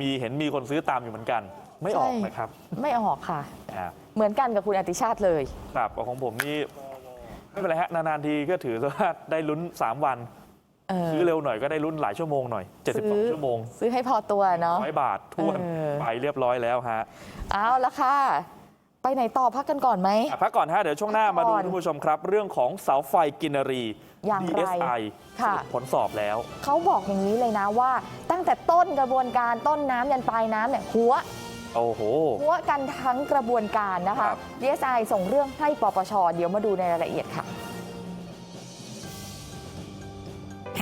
มีเห็นมีคนซื้อตามอยู่เหมือนกัน ไม่ออกใช่นะครับ ไม่ออกค่ะ อ่าเหมือนกันกับคุณอติชาติเลย ครับของผมนี่ไม่เป็นไรฮะนานๆทีก็ถือว่าได้ลุ้น 3 วัน เออซื้อเร็วหน่อยก็ได้ลุ้นหลายชั่วโมงหน่อย 72 ชั่วโมงซื้อให้พอตัวเนาะ ร้อยบาททวนเออ ไปเรียบร้อยแล้วฮะ เอาละค่ะ ไปไหนต่อพักกันก่อนไหม อะพักก่อนฮะเดี๋ยวช่วงหน้าพัมากก่ดูอนท่านผู้ชมครับ เรื่องของเสาไฟกินรี อย่างไร DSI ค่ะสรุปผลสอบแล้ว เขาบอกอย่างนี้เลยนะว่า ตั้งแต่ต้นกระบวนการต้นน้ำยันปลายน้ำเนี่ยหัว โอ้โห หัวกันทั้งกระบวนการนะครัคะบ DSI ส่งเรื่องให้ปปชเดี๋ยวมาดูในรายละเอียดค่ะ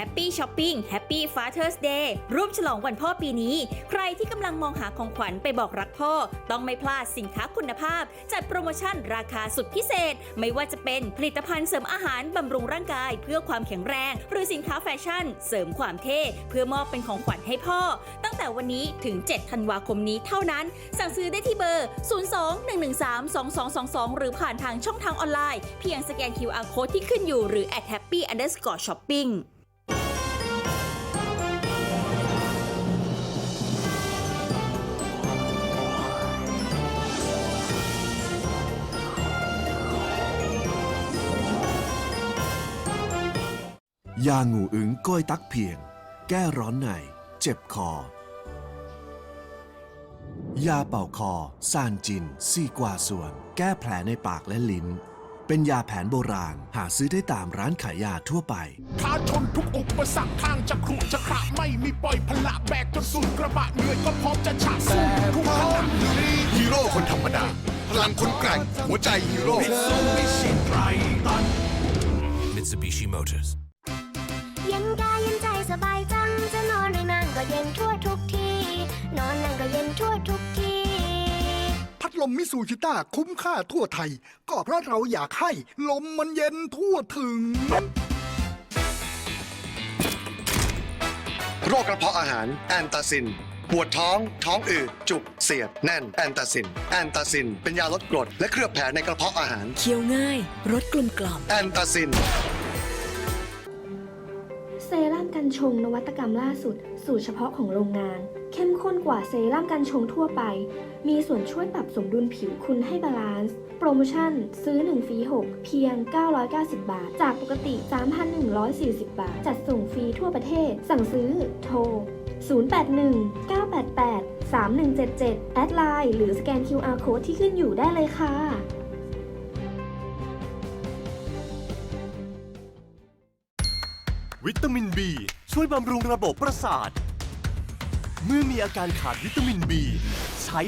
แฮปปี้ช้อปปิ้งแฮปปี้ฟาเธอร์สเดย์ร่วมฉลองวันพ่อปีนี้ ใครที่กำลังมองหาของขวัญไปบอกรักพ่อ ต้องไม่พลาดสินค้าคุณภาพ จัดโปรโมชั่นราคาสุดพิเศษ ไม่ว่าจะเป็นผลิตภัณฑ์เสริมอาหารบำรุงร่างกาย เพื่อความแข็งแรง หรือสินค้าแฟชั่น เสริมความเท่ เพื่อมอบเป็นของขวัญให้พ่อ ตั้งแต่วันนี้ถึง 7 ธันวาคมนี้เท่านั้น สั่งซื้อได้ที่เบอร์ 02-113-2222 หรือผ่านทางช่องทางออนไลน์ เพียงสแกน QR code ที่ขึ้นอยู่หรือ at happy underscore shopping ยางูอึงก้อยตักเพียง แก้ร้อนใน เจ็บคอ ยาเป่าคอซานจิน ซีกวาส่วน แก้แผลในปากและลิ้น เป็นยาแผนโบราณ หาซื้อได้ตามร้านขายยาทั่วไป ท้าชนทุกอุปสรรคทางจะขรุจะขระไม่มีปล่อยพละแบกจนสุดกระบะเหนื่อยก็พร้อมจะฉะสู้ทุกขณะฮีโร่คนธรรมดา พลังคนแกร่งหัวใจฮีโร่ Mitsubishi Motors สบายจัง จะนอนหรือนั่งก็เย็นทั่วทุกที นอนนั่งก็เย็นทั่วทุกที พัดลมมิสูชิต้าคุ้มค่าทั่วไทย ก็เพราะเราอยากให้ลมมันเย็นทั่วถึง โรคกระเพาะอาหารแอนตาซิน ปวดท้อง ท้องอืด จุก เสียด แน่น แอนตาซิน แอนตาซิน เป็นยาลดกรด และเคลือบแผลในกระเพาะอาหาร เคี้ยวง่าย รสกลมกล่อม แอนตาซิน เซรั่มกันชงนวัตกรรมล่าสุด สูตรเฉพาะของโรงงาน เข้มข้นกว่าเซรั่มกันชงทั่วไป มีส่วนช่วยปรับสมดุลผิวคุณให้บาลานซ์ โปรโมชั่น ซื้อ1ฟรี6 เพียง 990 บาท จากปกติ 3,140 บาท จัดส่งฟรีทั่วประเทศ สั่งซื้อโทร 081 988 3177 แอดไลน์หรือสแกน QR Code ที่ขึ้นอยู่ได้เลยค่ะ วิตามิน B ช่วยบำรุงระบบประสาท เมื่อมีอาการขาดวิตามิน B ใช้